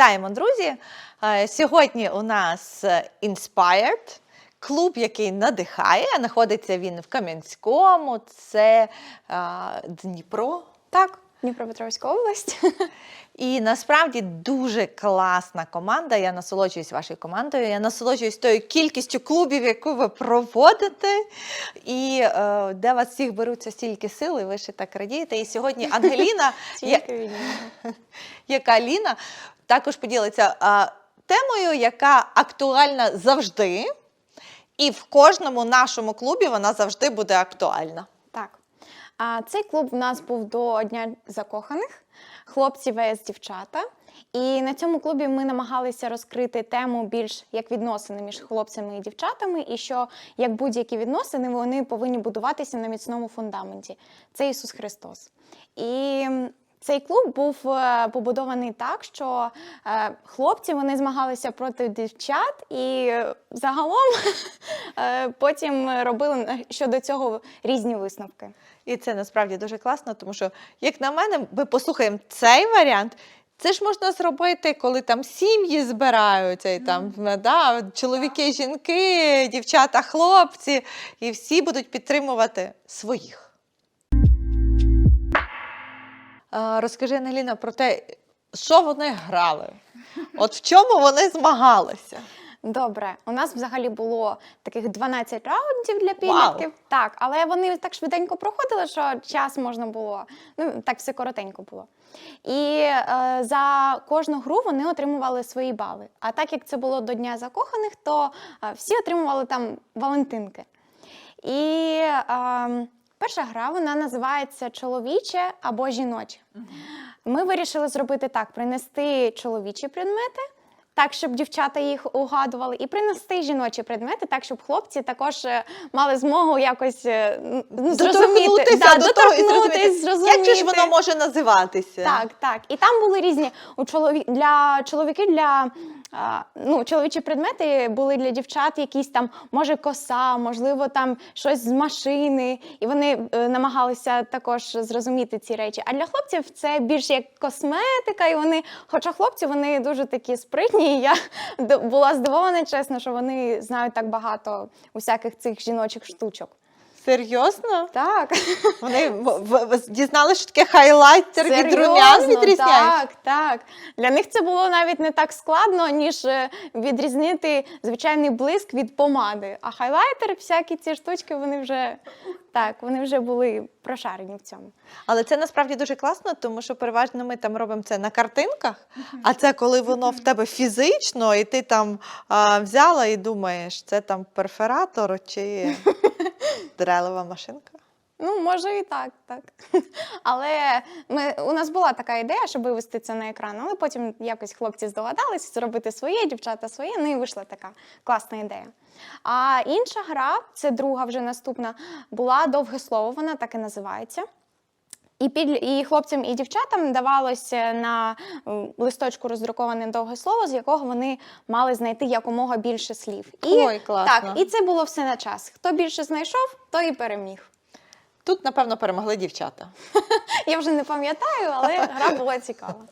Вітаємо, друзі! Е, Сьогодні у нас е, Inspired, клуб, який надихає. Знаходиться він в Кам'янському, це е, Дніпро. Так, Дніпропетровська область. І насправді дуже класна команда. Я насолоджуюсь вашою командою. Я насолоджуюсь тою кількістю клубів, яку ви проводите, і е, де вас всіх беруться стільки сил, і ви ще так радієте. І сьогодні Ангеліна, я- яка Ліна також поділиться а, темою, яка актуальна завжди, і в кожному нашому клубі вона завжди буде актуальна. Так. А цей клуб в нас був до Дня закоханих, хлопці vs дівчата. І на цьому клубі ми намагалися розкрити тему більш як відносини між хлопцями і дівчатами, і що як будь-які відносини вони повинні будуватися на міцному фундаменті. Це Ісус Христос. І цей клуб був е, побудований так, що е, хлопці вони змагалися проти дівчат, і загалом е, потім робили щодо цього різні висновки. І це насправді дуже класно, тому що, як на мене, ми послухаємо цей варіант. Це ж можна зробити, коли там сім'ї збираються, і там да, чоловіки, жінки, дівчата, хлопці, і всі будуть підтримувати своїх. Розкажи, Ангеліна, про те, що вони грали. От в чому вони змагалися? Добре, у нас взагалі було таких 12 раундів для підлітків. Так, але вони так швиденько проходили, що час можна було. Ну так все коротенько було. І е, за кожну гру вони отримували свої бали. А так як це було до Дня закоханих, то е, всі отримували там Валентинки. І е, перша гра вона називається чоловіче або жіноче. Ми вирішили зробити так: принести чоловічі предмети. Так, щоб дівчата їх угадували, і принести жіночі предмети, так, щоб хлопці також е, мали змогу якось е, ну, зрозуміти, да, до того і доторкнутись, зрозуміти, як же ж воно може називатися? Так, так. І там були різні у чолові... для чоловіків для ну, чоловічі предмети були для дівчат, якісь там, може, коса, можливо, там щось з машини, і вони е, намагалися також зрозуміти ці речі. А для хлопців це більш як косметика, і вони, хоча хлопці, вони дуже такі спритні. І я була здивована, чесно, що вони знають так багато усяких цих жіночих штучок. Серйозно? Так. Вони дізналися, що таке хайлайтер від румян відрізняється? Так, так. Для них це було навіть не так складно, ніж е, відрізнити звичайний блиск від помади. А хайлайтер, всякі ці штучки, вони вже так, вони вже були прошарені в цьому. Але це насправді дуже класно, тому що переважно ми там робимо це на картинках, а це коли воно в тебе фізично, і ти там а, взяла і думаєш, це там перфоратор чи дрелева машинка. Ну, може і так, так. Але ми, у нас була така ідея, щоб вивести це на екран, але потім якось хлопці здогадались зробити своє, дівчата своє, ну і вийшла така класна ідея. А інша гра, це друга вже наступна, була довге слово, вона так і називається. І, під, і хлопцям, і дівчатам давалося на листочку роздруковане довге слово, з якого вони мали знайти якомога більше слів. І, Ой, класно. Так, і це було все на час. Хто більше знайшов, той і переміг. Тут, напевно, перемогли дівчата. Я вже не пам'ятаю, але гра була цікава.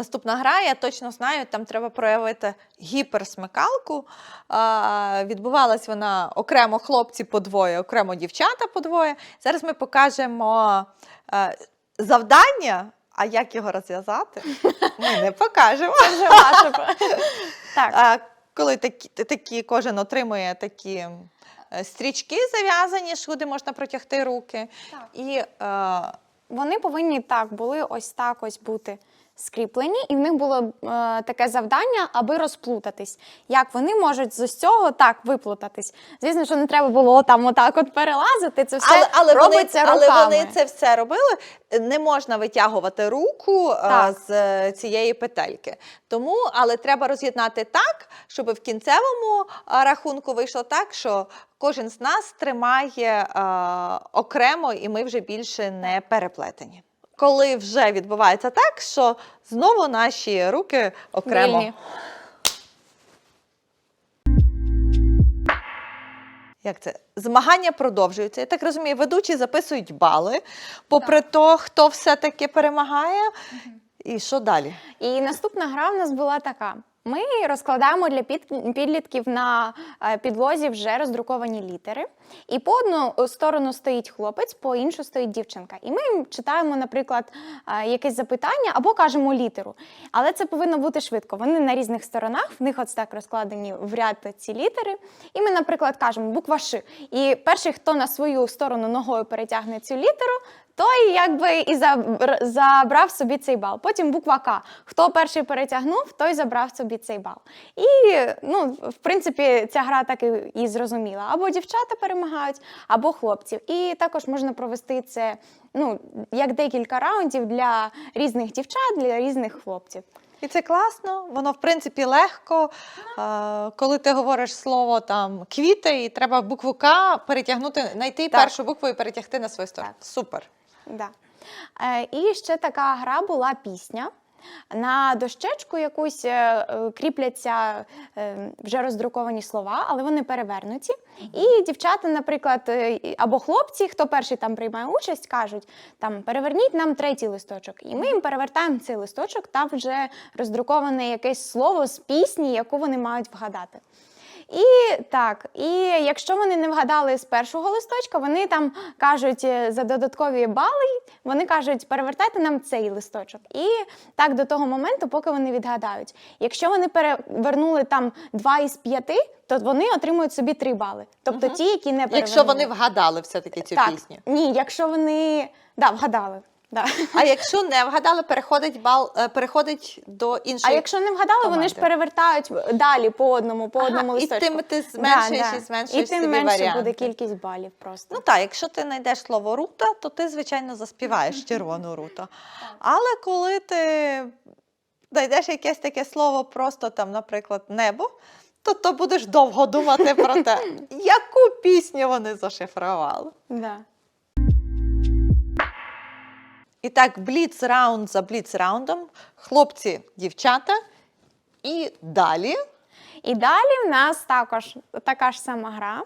Наступна гра, я точно знаю, там треба проявити гіперсмикалку. А, відбувалась вона окремо хлопці по двоє, окремо дівчата по двоє. Зараз ми покажемо е, завдання, а як його розв'язати, ми не покажемо. Це вже ваше. Так, коли такі, такі, кожен отримує такі е, стрічки зав'язані, сюди можна протягти руки. Так. І е, вони повинні так були ось так ось бути скріплені, і в них було е, таке завдання, аби розплутатись. Як вони можуть з ось цього так виплутатись? Звісно, що не треба було там отак от перелазити. Це все але, але, вони, робиться але вони це все робили. Не можна витягувати руку е, Так. з е, цієї петельки. Тому, але треба роз'єднати так, щоб в кінцевому е, рахунку вийшло так, що кожен з нас тримає е, окремо, і ми вже більше не переплетені. Коли вже відбувається так, що знову наші руки окремо. Вільні. Як це? Змагання продовжуються. Я так розумію, ведучі записують бали, попри то, хто все-таки перемагає. І що далі? І наступна гра в нас була така. Ми розкладаємо для підлітків на е, підлозі вже роздруковані літери. І по одну сторону стоїть хлопець, по іншу стоїть дівчинка. І ми їм читаємо, наприклад, е, якесь запитання або кажемо літеру. Але це повинно бути швидко. Вони на різних сторонах, в них ось так розкладені в ряд ці літери. І ми, наприклад, кажемо буква Ш. І перший, хто на свою сторону ногою перетягне цю літеру, той якби і забр- забрав собі цей бал. Потім буква К. Хто перший перетягнув, той забрав собі цей бал. І ну, в принципі, ця гра так і, і зрозуміла. Або дівчата перемагають, або хлопців. І також можна провести це ну, як декілька раундів для різних дівчат, для різних хлопців. І це класно, воно в принципі легко. Е, коли ти говориш слово там квіти, і треба букву К перетягнути, знайти Так. першу букву і перетягти на свою сторону. Супер. Да. Е, і ще така гра була пісня. На дощечку якусь е, е, кріпляться е, вже роздруковані слова, але вони перевернуті. І дівчата, наприклад, або хлопці, хто перший там приймає участь, кажуть: там переверніть нам третій листочок. І ми їм перевертаємо цей листочок, там вже роздруковане якесь слово з пісні, яку вони мають вгадати. І так, і якщо вони не вгадали з першого листочка, вони там кажуть е, за додаткові бали, вони кажуть, перевертайте нам цей листочок. І так до того моменту, поки вони відгадають. Якщо вони перевернули там два із п'яти, то вони отримують собі три бали. Тобто ті, які не перевернули. Якщо вони вгадали все-таки цю так, пісню. Ні, якщо вони да, вгадали. Да. А якщо не вгадали, переходить бал, е, переходить до А якщо не вгадали, вони ж команди. перевертають далі по одному, по Ага, одному і листочку. тим ти зменшуєш і зменшуєш і тим собі менше варіанти. буде кількість балів просто. Ну так, якщо ти знайдеш слово рута, то ти, звичайно, заспіваєш червону руту. Але коли ти знайдеш якесь таке слово, просто там, наприклад, небо, то, то будеш довго думати про те, яку пісню вони зашифрували. Да. І так, бліц раунд за бліц раундом, хлопці, дівчата. І далі. І далі в нас також така ж сама гра.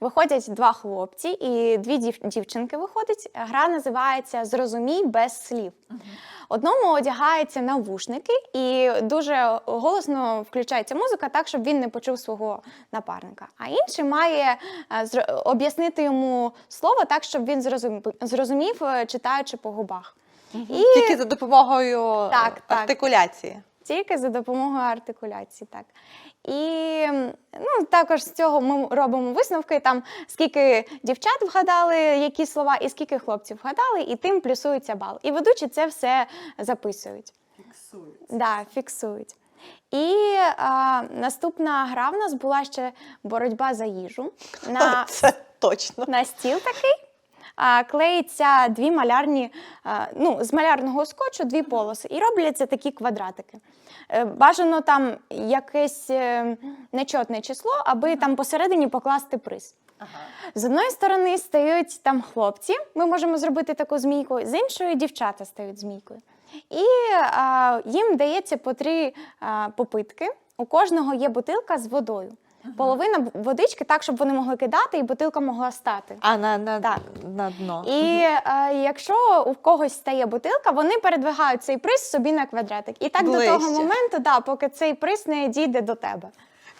Виходять два хлопці і дві дів- дівчинки виходять. Гра називається Зрозумій без слів. Одному одягається навушники і дуже голосно включається музика так, щоб він не почув свого напарника. А інший має е, об'яснити йому слово так, щоб він зрозумів, е, читаючи по губах. І Тільки за допомогою Так, е, так. артикуляції. тільки за допомогою артикуляції, так. І ну, також з цього ми робимо висновки, там скільки дівчат вгадали, які слова, і скільки хлопців вгадали, і тим плюсується бал. І ведучі це все записують. Фіксують. Да, фіксують. І а, наступна гра в нас була ще боротьба за їжу. На, Це точно. на стіл такий. Клеїться дві малярні, ну, з малярного скотчу дві полоси, і робляться такі квадратики. Е, Бажано там якесь е, нечотне число, аби там посередині покласти приз. З одної сторони стають там хлопці, ми можемо зробити таку змійку, з іншої дівчата стають змійкою. І а, їм дається по три а, попитки. У кожного є бутилка з водою. Половина водички так, щоб вони могли кидати, і бутилка могла стати. А на, на, Так. на дно. І е, якщо у когось стає бутилка, вони передвигають цей приз собі на квадратик. І так до того моменту, да, поки цей приз не дійде до тебе.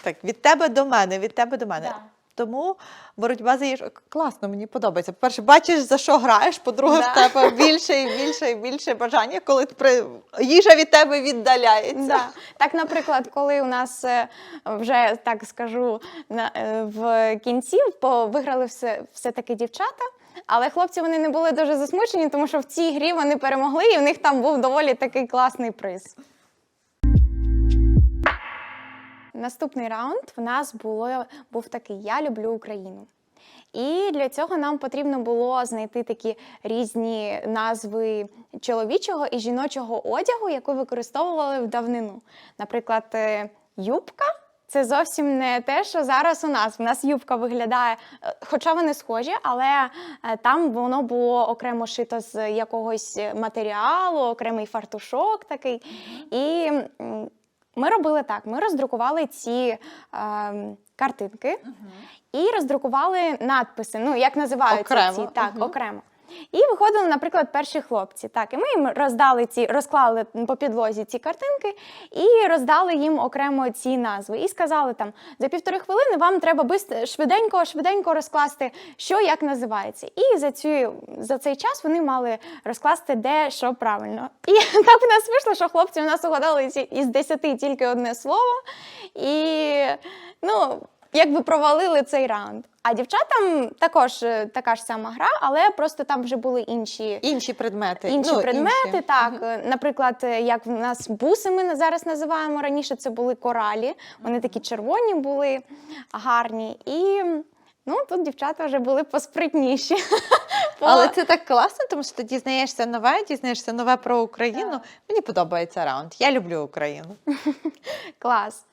Так, від тебе до мене, від тебе до мене. Да. Тому боротьба за їжу класно, мені подобається. По-перше, бачиш, за що граєш. По-друге, Да. в тебе більше і більше і більше бажання, коли при... їжа від тебе віддаляється. Да. Так, наприклад, коли у нас е, вже так скажу на, е, в кінці по, виграли все, все-таки дівчата. Але хлопці вони не були дуже засмучені, тому що в цій грі вони перемогли, і в них там був доволі такий класний приз. Наступний раунд в нас було, був такий Я люблю Україну. І для цього нам потрібно було знайти такі різні назви чоловічого і жіночого одягу, яку використовували в давнину. Наприклад, е, юбка. Це зовсім не те, що зараз у нас. У нас юбка виглядає, е, хоча вони схожі, але е, там воно було окремо шито з якогось матеріалу, окремий фартушок такий. І ми робили так: ми роздрукували ці е, картинки і роздрукували надписи. Ну, як називаються Окремо, ці так, угу. окремо. І виходили, наприклад, перші хлопці. Так, і ми їм роздали ці, розклали по підлозі ці картинки і роздали їм окремо ці назви. І сказали там за півтори хвилини вам треба швиденько, швиденько розкласти, що як називається. І за цю за цей час вони мали розкласти де що правильно. І так у нас вийшло, що хлопці у нас угадали із десяти тільки одне слово. І ну, якби провалили цей раунд. А дівчатам також е, така ж сама гра, але просто там вже були інші. Інші предмети. Інші ну, предмети, інші. так. Е, Наприклад, е, як в нас буси ми зараз називаємо раніше, це були коралі. Вони такі червоні були, гарні. І ну, тут дівчата вже були поспритніші. Але це так класно, тому що ти дізнаєшся нове, дізнаєшся нове про Україну. Так. Мені подобається раунд. Я люблю Україну. Клас.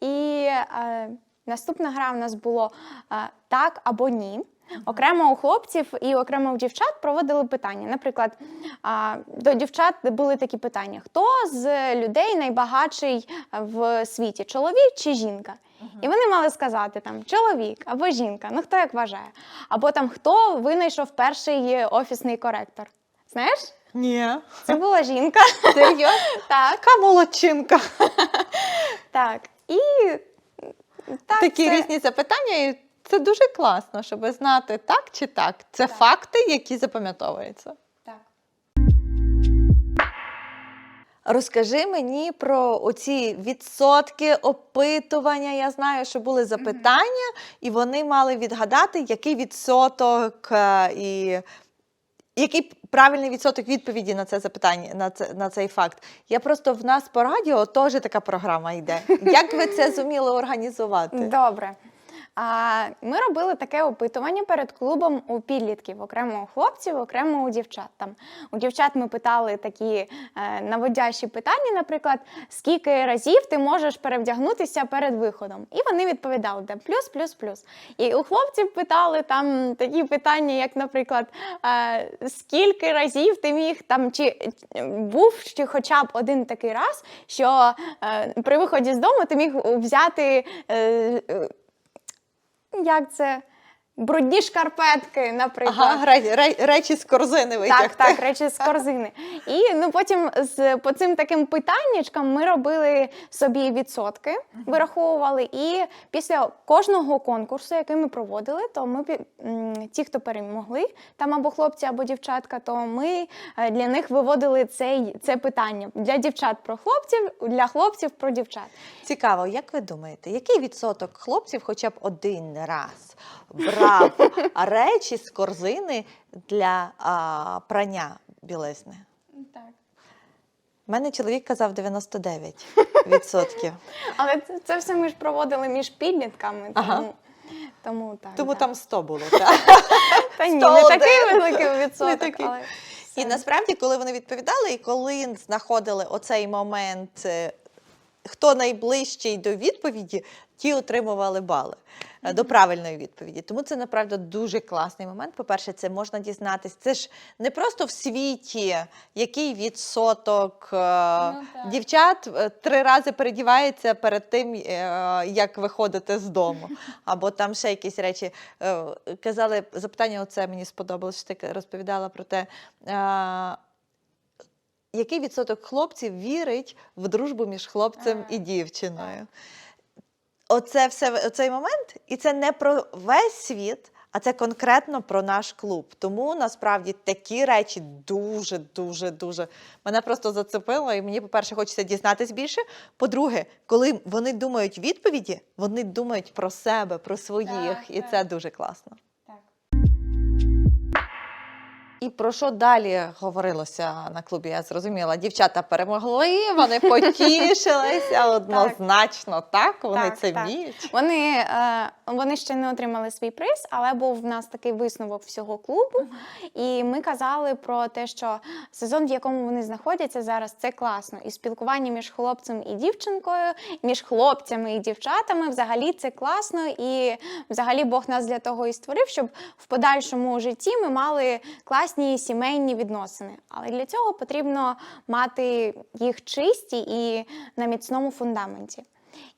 І е, наступна гра в нас було е, так або ні. Окремо у хлопців і окремо у дівчат проводили питання. Наприклад, до дівчат були такі питання: хто з людей найбагатший в світі? Чоловік чи жінка? І вони мали сказати там чоловік або жінка, ну хто як вважає. Або там хто винайшов перший офісний коректор. Знаєш, Ні. це була жінка. Серйозно? Так, Така молодчинка. так. І так, Такі це- різні запитання, і це дуже класно, щоб знати так чи так. Це факти, які запам'ятовуються. Так. Розкажи мені про оці відсотки опитування. Я знаю, що були запитання, і вони мали відгадати, який відсоток е, і який правильний відсоток відповіді на це запитання, на це на цей факт. Я просто в нас по радіо теж така програма йде. Як ви це зуміли організувати? Добре. А, ми робили таке опитування перед клубом у підлітків, окремо у хлопців, окремо у дівчат. Там у дівчат ми питали такі е, наводящі питання, наприклад, скільки разів ти можеш перевдягнутися перед виходом? І вони відповідали там плюс, плюс, плюс. І у хлопців питали там такі питання, як, наприклад, е, скільки разів ти міг там, чи був чи хоча б один такий раз, що е, при виході з дому ти міг взяти. Як це? Брудні шкарпетки, наприклад. Ага, ре- ре- речі з корзини витягти. Так, так, речі з корзини. І ну потім з по цим таким питаннячкам ми робили собі відсотки, вираховували. І після кожного конкурсу, який ми проводили, то ми ті, хто перемогли, там або хлопці, або дівчатка, то ми е, для них виводили цей, це питання для дівчат про хлопців, для хлопців про дівчат. Цікаво, як ви думаєте, який відсоток хлопців хоча б один раз брав речі з корзини для а, прання білизни? Так. У мене чоловік казав 99 відсотків. Але це, це все ми ж проводили між підлітками, тому, Ага. тому так. Тому так. там 100 було. Так? Та ні, 101. не такий великий відсоток. Не такий. Але І насправді, коли вони відповідали, і коли знаходили оцей момент, е, хто найближчий до відповіді, ті отримували бали е, до правильної відповіді. Тому це направду дуже класний момент. По-перше, це можна дізнатись. Це ж не просто в світі, який відсоток так. дівчат е, три рази передівається перед тим, як виходити з дому. Або там ще якісь речі. Казали, запитання, оце мені сподобалось, що ти розповідала про те. який відсоток хлопців вірить в дружбу між хлопцем А, і дівчиною? Оце все оцей момент, і це не про весь світ, а це конкретно про наш клуб. Тому насправді такі речі дуже, дуже, дуже мене просто зацепило. І мені, по-перше, хочеться дізнатись більше. По-друге, коли вони думають відповіді, вони думають про себе, про своїх, Так, і так. це дуже класно. І про що далі говорилося на клубі? Я зрозуміла. Дівчата перемогли, вони потішилися однозначно. Так, вони Так, це так. вміють. Вони, е, вони ще не отримали свій приз, але був в нас такий висновок всього клубу. І ми казали про те, що сезон, в якому вони знаходяться зараз, це класно. І спілкування між хлопцем і дівчинкою, між хлопцями і дівчатами взагалі це класно. І взагалі Бог нас для того і створив, щоб в подальшому житті ми мали класні сімейні відносини. Але для цього потрібно мати їх чисті і на міцному фундаменті.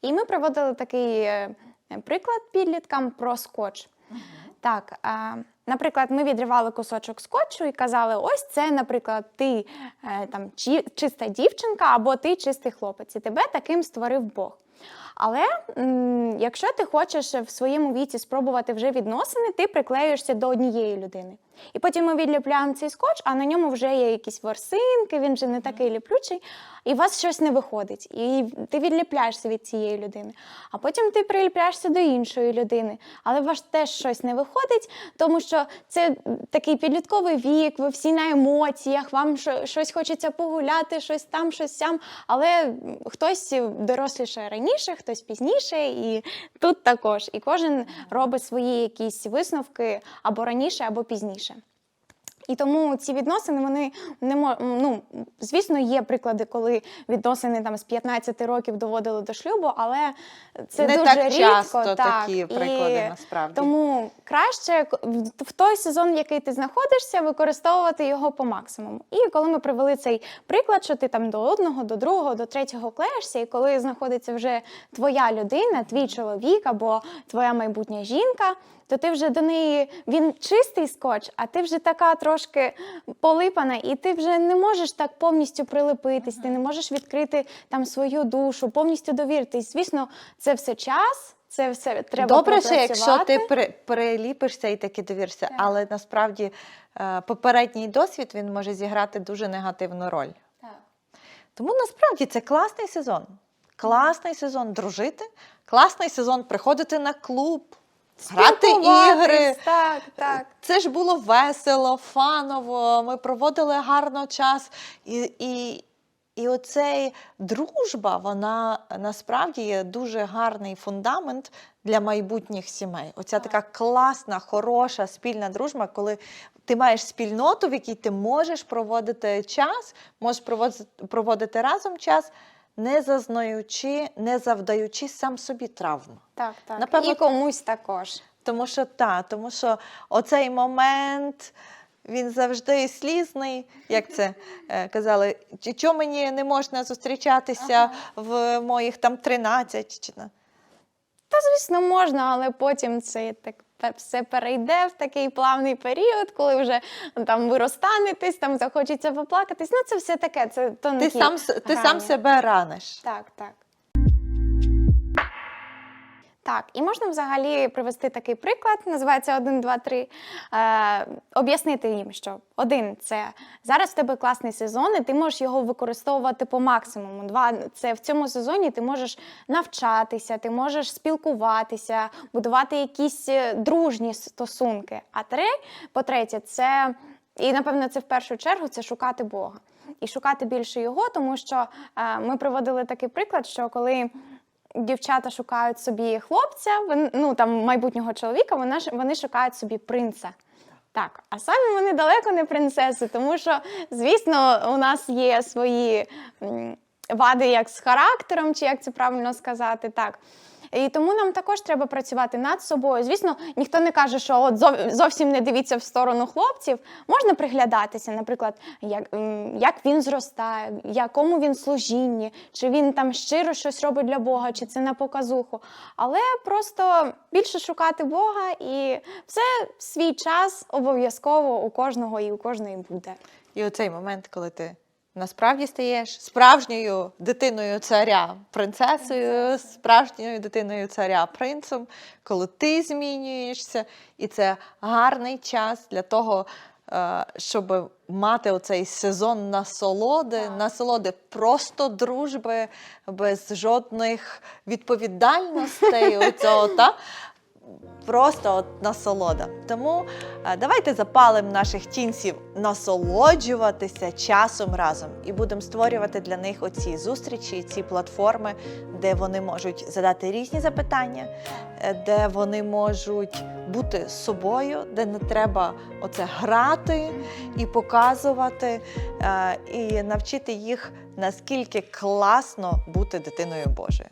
І ми проводили такий е, приклад підліткам про скотч. Так, а, наприклад, ми відривали кусочок скотчу і казали: ось це, наприклад, ти е, там чи, чиста дівчинка або ти чистий хлопець, і тебе таким створив Бог. Але м, якщо ти хочеш в своєму віці спробувати вже відносини, ти приклеюєшся до однієї людини. І потім ми відліпляємо цей скотч, а на ньому вже є якісь ворсинки, він вже не такий ліплючий, і у вас щось не виходить. І ти відліпляєшся від цієї людини. А потім ти приліпляєшся до іншої людини. Але у вас теж щось не виходить, тому що це такий підлітковий вік, ви всі на емоціях, вам що- щось хочеться погуляти, щось там, щось сям. Але хтось доросліше раніше, хтось пізніше, і тут також. І кожен робить свої якісь висновки або раніше, або пізніше. І тому ці відносини, вони не мо- ну, звісно, є приклади, коли відносини там з 15 років доводили до шлюбу, але це Не дуже так рідко. часто так. такі І приклади, насправді. Тому краще в- той сезон, в який ти знаходишся, використовувати його по максимуму. І коли ми привели цей приклад, що ти там до одного, до другого, до третього клеїшся, і коли знаходиться вже твоя людина, твій чоловік або твоя майбутня жінка, то ти вже до неї він чистий скотч, а ти вже така трошки полипана, і ти вже не можеш так повністю прилепитись, ти не можеш відкрити там свою душу, повністю довіритись. Звісно, це все час. Це все треба Добре, що якщо ти при, приліпишся і таки довірся, але насправді е, попередній досвід він може зіграти дуже негативну роль. Так. Тому насправді це класний сезон. Класний сезон дружити, класний сезон приходити на клуб, грати ігри. Так, так. Це ж було весело, фаново. Ми проводили гарно час. І, і, і оцей дружба, вона насправді є дуже гарний фундамент для майбутніх сімей. Оця така класна, хороша спільна дружба, коли ти маєш спільноту, в якій ти можеш проводити час, можеш проводити, проводити разом час, не зазнаючи, не завдаючи сам собі травм. Так, так. Напевно, І комусь також. Тому що та, тому що оцей момент. Він завжди слізний, як це е, казали, чи чому мені не можна зустрічатися в моїх там 13 чи Та, звісно, можна, але потім це так все перейде в такий плавний період, коли вже там ви розстанетесь, там захочеться поплакатись. Ну, це все таке. Це ти тонкі сам с- ти сам себе раниш. Так, так. Так, і можна взагалі привести такий приклад, називається 1, 2, 3. Е, об'яснити їм, що один це зараз в тебе класний сезон, і ти можеш його використовувати по максимуму. Два це в цьому сезоні ти можеш навчатися, ти можеш спілкуватися, будувати якісь е, дружні стосунки. А три, по-третє, це і напевно це в першу чергу це шукати Бога. І шукати більше його, тому що е, ми приводили такий приклад, що коли дівчата шукають собі хлопця, ну там майбутнього чоловіка, вони, вони шукають собі принца. Так, а самі вони далеко не принцеси, тому що, звісно, у нас є свої вади як з характером, чи як це правильно сказати, так. І тому нам також треба працювати над собою. Звісно, ніхто не каже, що от зовсім не дивіться в сторону хлопців. Можна приглядатися, наприклад, як, як він зростає, якому він служінні, чи він там щиро щось робить для Бога, чи це на показуху. Але просто більше шукати Бога, і все в свій час обов'язково у кожного і у кожної буде. І оцей момент, коли ти насправді стаєш справжньою дитиною царя, принцесою, справжньою дитиною царя, принцем, коли ти змінюєшся, і це гарний час для того. е, Щоб мати оцей сезон насолоди, насолоди просто дружби, без жодних відповідальностей, оцього, та? Просто от насолода. Тому е, давайте запалимо наших тінців насолоджуватися часом разом і будемо створювати для них оці зустрічі, ці платформи, де вони можуть задати різні запитання, е, де вони можуть бути собою, де не треба оце грати і показувати, е, і навчити їх наскільки класно бути дитиною Божою.